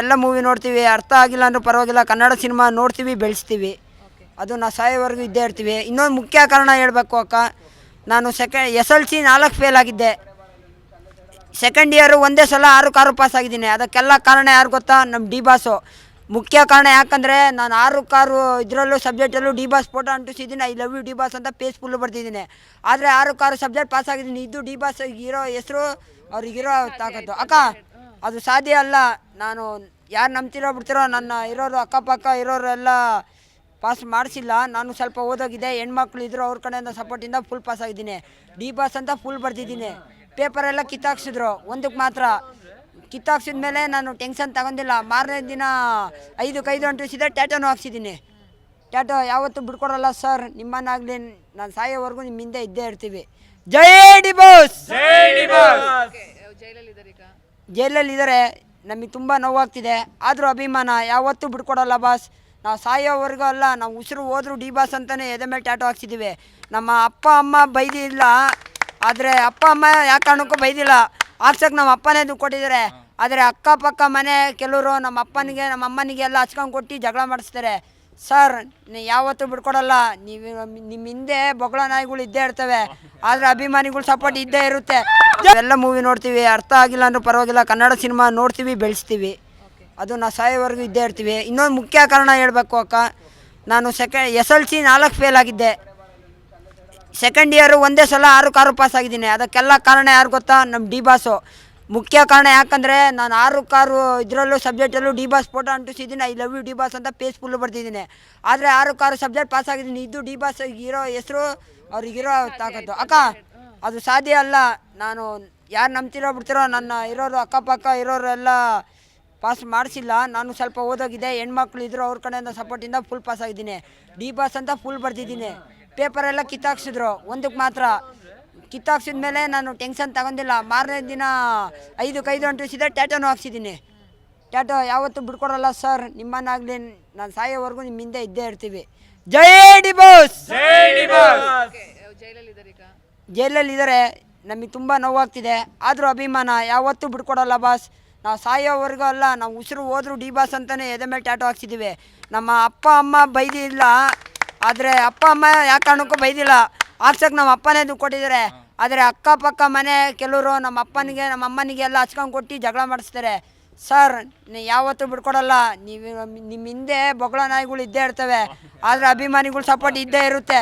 ಎಲ್ಲ ಮೂವಿ ನೋಡ್ತೀವಿ, ಅರ್ಥ ಆಗಿಲ್ಲ ಅಂದ್ರೆ ಪರವಾಗಿಲ್ಲ, ಕನ್ನಡ ಸಿನಿಮಾ ನೋಡ್ತೀವಿ, ಬೆಳೆಸ್ತೀವಿ. ಅದು ನಾ ಸಾಯೋವರೆಗೂ ಇದ್ದೇ ಇರ್ತೀವಿ. ಇನ್ನೊಂದು ಮುಖ್ಯ ಕಾರಣ ಹೇಳಬೇಕು ಅಕ್ಕ. ನಾನು ಸೆಕೆಂಡ್ ಎಸ್ ಎಲ್ ಸಿ ನಾಲ್ಕು ಫೇಲ್ ಆಗಿದ್ದೆ. ಸೆಕೆಂಡ್ ಇಯರು ಒಂದೇ ಸಲ ಆರು ಕಾರು ಪಾಸ್ ಆಗಿದ್ದೀನಿ. ಅದಕ್ಕೆಲ್ಲ ಕಾರಣ ಯಾರು ಗೊತ್ತಾ? ನಮ್ಮ ಡಿ ಬಾಸು ಮುಖ್ಯ ಕಾರಣ ಯಾಕಂದರೆ ನಾನು ಆರು ಕಾರು, ಇದರಲ್ಲೂ ಸಬ್ಜೆಕ್ಟಲ್ಲೂ D boss photo ಅಂಟಿಸಿದ್ದೀನಿ. I love you D boss ಅಂತ ಪೇಸ್ ಫುಲ್ಲು ಬರ್ತಿದ್ದೀನಿ ಆದರೆ ಆರು ಕಾರು ಸಬ್ಜೆಕ್ಟ್ ಪಾಸ್ ಆಗಿದ್ದೀನಿ. ಇದು ಡಿ ಬಾಸ್ ಇರೋ ಹೆಸರು, ಅವ್ರಿಗಿರೋ ತಾಕತ್ತು. ಅಕ್ಕ ಅದು ಸಾಧ್ಯ ಅಲ್ಲ. ನಾನು ಯಾರು ನಂಬ್ತಿರೋ ಬಿಡ್ತಿರೋ ನನ್ನ ಇರೋರು ಅಕ್ಕಪಕ್ಕ ಇರೋರೆಲ್ಲ ಪಾಸ್ ಮಾಡಿಸಿಲ್ಲ. ನಾನು ಸ್ವಲ್ಪ ಓದೋಗಿದೆ. ಹೆಣ್ಮಕ್ಳು ಇದ್ರು ಅವ್ರ ಕಡೆಯಿಂದ ಸಪೋರ್ಟಿಂದ ಫುಲ್ ಪಾಸ್ ಆಗಿದ್ದೀನಿ. ಡಿ ಪಾಸ್ ಅಂತ ಫುಲ್ ಬರ್ದಿದ್ದೀನಿ. ಪೇಪರೆಲ್ಲ ಕಿತ್ತಾಕ್ಸಿದ್ರು. ಒಂದಕ್ಕೆ ಮಾತ್ರ. ಕಿತ್ತಾಕ್ಸಿದ ಮೇಲೆ ನಾನು ಟೆನ್ಷನ್ ತಗೊಂಡಿಲ್ಲ. ಮಾರನೇ ದಿನ ಐದಕ್ಕೆ ಐದು ಅಂಟಿಸಿದೆ ಟ್ಯಾಟೋನು ಹಾಕ್ಸಿದ್ದೀನಿ. ಟ್ಯಾಟೋ ಯಾವತ್ತೂ ಬಿಡ್ಕೊಡಲ್ಲ ಸರ್ ನಿಮ್ಮನ್ನಾಗಲಿ ನಾನು ಸಾಯೋವರೆಗೂ ನಿಮ್ಮ ಹಿಂದೆ ಇದ್ದೇ ಇರ್ತೀವಿ. ಜೈ ಡಿ ಬಾಸ್! ಜೈಲಲ್ಲಿ ಇದ್ದಾರೆ ನಮಗೆ ತುಂಬ ನೋವಾಗ್ತಿದೆ. ಆದರೂ ಅಭಿಮಾನ ಯಾವತ್ತೂ ಬಿಡ್ಕೊಡಲ್ಲ ಬಾಸ್. ನಾವು ಸಾಯೋವರೆಗೂ ಅಲ್ಲ ನಾವು ಉಸಿರು ಹೋದ್ರು ಡಿ ಬಾಸ್ ಅಂತಲೇ ಎದೆ ಮೇಲೆ ಟ್ಯಾಟೋ ಹಾಕ್ಸಿದ್ದೀವಿ ನಮ್ಮ ಅಪ್ಪ ಅಮ್ಮ ಬೈದಿಲ್ಲ ಆದರೆ ಅಪ್ಪ ಅಮ್ಮ ಯಾವ ಕಾರಣಕ್ಕೂ ಬೈದಿಲ್ಲ. ಹಾಕ್ಸಕ್ಕೆ ನಮ್ಮ ಅಪ್ಪನೇ ದುಡ್ಡು ಕೊಟ್ಟಿದ್ದಾರೆ. ಆದರೆ ಅಕ್ಕಪಕ್ಕ ಮನೆ ಕೆಲವರು ನಮ್ಮ ಅಪ್ಪನಿಗೆ ನಮ್ಮ ಅಮ್ಮನಿಗೆ ಎಲ್ಲ ಹಚ್ಕೊಂಡು ಕೊಟ್ಟು ಜಗಳ ಮಾಡಿಸ್ತಾರೆ. ಸರ್ ಯಾವತ್ತೂ ಬಿಡ್ಕೊಡಲ್ಲ. ನೀವು ನಿಮ್ಮ ಹಿಂದೆ ಬೊಗಳ ನಾಯಿಗಳು ಇದ್ದೇ ಇರ್ತವೆ. ಆದರೆ ಅಭಿಮಾನಿಗಳು ಸಪೋರ್ಟ್ ಇದ್ದೇ ಇರುತ್ತೆ. ಎಲ್ಲ ಮೂವಿ ನೋಡ್ತೀವಿ. ಅರ್ಥ ಆಗಿಲ್ಲ ಅಂದ್ರೂ ಪರವಾಗಿಲ್ಲ. ಕನ್ನಡ ಸಿನಿಮಾ ನೋಡ್ತೀವಿ, ಬೆಳೆಸ್ತೀವಿ. ಅದು ನಾ ಸಾಯೋವರೆಗೂ ಇದ್ದೇ ಇರ್ತೀವಿ. ಇನ್ನೊಂದು ಮುಖ್ಯ ಕಾರಣ ಹೇಳಬೇಕು ಅಕ್ಕ. ನಾನು ಸೆಕೆಂಡ್ ಎಸ್ ಎಲ್ ಸಿ ನಾಲ್ಕು ಫೇಲ್ ಆಗಿದ್ದೆ. ಸೆಕೆಂಡ್ ಇಯರು ಒಂದೇ ಸಲ ಆರು ಕಾರು ಪಾಸ್ ಆಗಿದ್ದೀನಿ. ಅದಕ್ಕೆಲ್ಲ ಕಾರಣ ಯಾರು ಗೊತ್ತಾ? ನಮ್ಮ ಡಿ ಬಾಸು ಮುಖ್ಯ ಕಾರಣ ಯಾಕಂದರೆ ನಾನು ಆರು ಕಾರು ಇದರಲ್ಲೂ ಸಬ್ಜೆಕ್ಟಲ್ಲೂ D boss photo ಅಂಟಿಸಿದ್ದೀನಿ. I love you D boss ಅಂತ ಪೇಸ್ ಫುಲ್ಲು ಬರ್ತಿದ್ದೀನಿ ಆದರೆ ಆರು ಕಾರು ಸಬ್ಜೆಕ್ಟ್ ಪಾಸ್ ಆಗಿದ್ದೀನಿ. ಇದು ಡಿ ಬಾಸ್ ಇರೋ ಹೆಸರು ಅವ್ರಿಗಿರೋ ತಾಕತ್ತು. ಅಕ್ಕ, ಅದು ಸಾಧ್ಯ ಅಲ್ಲ. ನಾನು ಯಾರು ನಂಬ್ತಿರೋ ಬಿಡ್ತಿರೋ ನನ್ನ ಇರೋರು ಅಕ್ಕಪಕ್ಕ ಇರೋರೆಲ್ಲ ಪಾಸ್ ಮಾಡಿಸಿಲ್ಲ. ನಾನು ಸ್ವಲ್ಪ ಓದೋಗಿದೆ. ಹೆಣ್ಮಕ್ಳು ಇದ್ರು ಅವ್ರ ಕಡೆಯಿಂದ ಸಪೋರ್ಟಿಂದ ಫುಲ್ ಪಾಸ್ ಆಗಿದ್ದೀನಿ. ಡಿ ಬಾಸ್ ಅಂತ ಫುಲ್ ಬರ್ತಿದ್ದೀನಿ ಪೇಪರೆಲ್ಲ ಕಿತ್ತಾಕ್ಸಿದ್ರು. ಒಂದಕ್ಕೆ ಮಾತ್ರ. ಕಿತ್ತಾಕ್ಸಿದ ಮೇಲೆ ನಾನು ಟೆನ್ಷನ್ ತಗೊಂಡಿಲ್ಲ. ಮಾರನೇ ದಿನ ಐದಕ್ಕೆ ಐದು ಅಂಟಿಸಿದೆ ಟ್ಯಾಟೋನು ಹಾಕ್ಸಿದ್ದೀನಿ. ಟ್ಯಾಟೋ ಯಾವತ್ತೂ ಬಿಡ್ಕೊಡಲ್ಲ ಸರ್. ನಿಮ್ಮನ್ನಾಗಲಿ ನಾನು ಸಾಯೋವರೆಗೂ ನಿಮ್ಮ ಹಿಂದೆ ಇದ್ದೇ ಇರ್ತೀವಿ. ಜೈ ಡಿ ಬಾಸ್ ಜೈಲಲ್ಲಿ ಇದ್ದಾರೆ ನಮಗೆ ತುಂಬ ನೋವಾಗ್ತಿದೆ. ಆದರೂ ಅಭಿಮಾನ ಯಾವತ್ತೂ ಬಿಡ್ಕೊಡಲ್ಲ ಬಾಸ್. ನಾವು ಸಾಯೋವರೆಗೂ ಅಲ್ಲ ನಾವು ಉಸಿರು ಹೋದ್ರು ಡಿ ಬಾಸ್ ಅಂತಲೇ ಎದೆ ಮೇಲೆ ಟ್ಯಾಟೋ ಹಾಕ್ಸಿದ್ದೀವಿ ನಮ್ಮ ಅಪ್ಪ ಅಮ್ಮ ಬೈದಿಲ್ಲ. ಆದರೆ ಅಪ್ಪ ಅಮ್ಮ ಯಾವ ಕಾರಣಕ್ಕೂ ಬೈದಿಲ್ಲ. ಹಾಕ್ಸಕ್ಕೆ ನಮ್ಮ ಅಪ್ಪನೇ ದುಡ್ಡು ಕೊಟ್ಟಿದ್ದಾರೆ ಆದರೆ ಅಕ್ಕಪಕ್ಕ ಮನೆ ಕೆಲವರು ನಮ್ಮ ಅಪ್ಪನಿಗೆ ನಮ್ಮ ಅಮ್ಮನಿಗೆ ಎಲ್ಲ ಹಚ್ಕೊಂಡು ಕೊಟ್ಟು ಜಗಳ ಮಾಡಿಸ್ತಾರೆ. ಸರ್ ಯಾವತ್ತೂ ಬಿಡ್ಕೊಡಲ್ಲ. ನೀವು ನಿಮ್ಮ ಹಿಂದೆ ಬೊಗಳ ನಾಯಿಗಳು ಇದ್ದೇ ಇರ್ತವೆ. ಆದರೆ ಅಭಿಮಾನಿಗಳು ಸಪೋರ್ಟ್ ಇದ್ದೇ ಇರುತ್ತೆ.